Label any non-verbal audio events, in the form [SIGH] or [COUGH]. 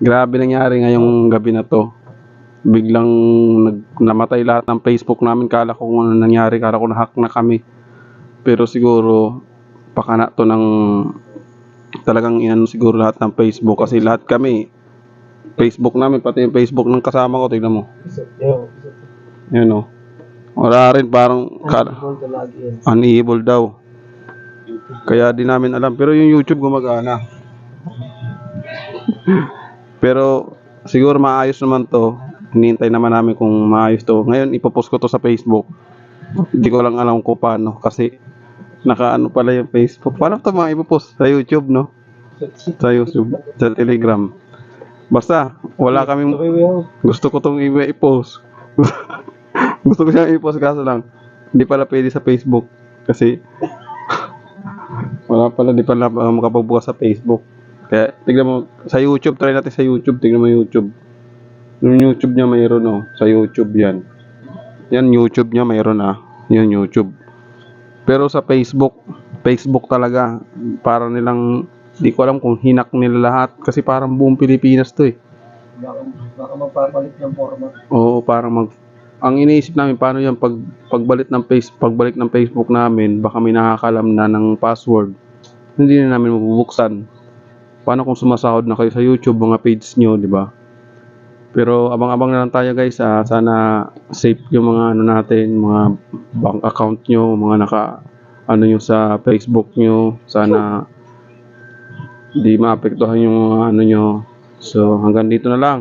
Grabe nangyari ngayong gabi na to. Biglang nag, namatay lahat ng Facebook namin. Kala ko kung ano nangyari. Kala ko na-hack na kami. Pero siguro, pakana to ng talagang inano siguro lahat ng Facebook. Kasi lahat kami, Facebook namin, pati yung Facebook ng kasama ko. Tignan mo. Yun o. Wala rin parang kala, unable daw. Kaya di namin alam. Pero yung YouTube gumagana. Pero siguro maayos naman to. Hinihintay naman namin kung maayos to. Ngayon ipopost ko to sa Facebook. Hindi ko lang alam kung paano kasi nakaano pala yung Facebook. Paano to mga ipopost? Sa YouTube, no? Sa YouTube, sa Telegram. Basta, wala kaming gusto ko tong i-post. gusto ko siyang [LAUGHS] i-post kaso lang hindi pala pwede sa Facebook kasi [LAUGHS] wala pala di pala uh, makapagbukas sa Facebook. Kaya tignan mo sa YouTube, try natin sa YouTube, tignan mo YouTube. Yung YouTube niya mayroon oh, sa YouTube 'yan. Yan YouTube niya mayroon ah. Yan YouTube. Pero sa Facebook, Facebook talaga para nilang di ko alam kung hinak nila lahat kasi parang buong Pilipinas to eh. Baka, baka magpapalit ng format. Oo, parang mag ang iniisip namin paano yan pag pagbalik ng face pagbalik ng Facebook namin baka may nakakalam na ng password hindi na namin mabubuksan paano kung sumasahod na kayo sa YouTube mga page nyo di ba pero abang-abang na lang tayo guys ah. sana safe yung mga ano natin mga bank account nyo mga naka ano nyo sa Facebook nyo sana di maapektuhan yung mga ano nyo so hanggang dito na lang.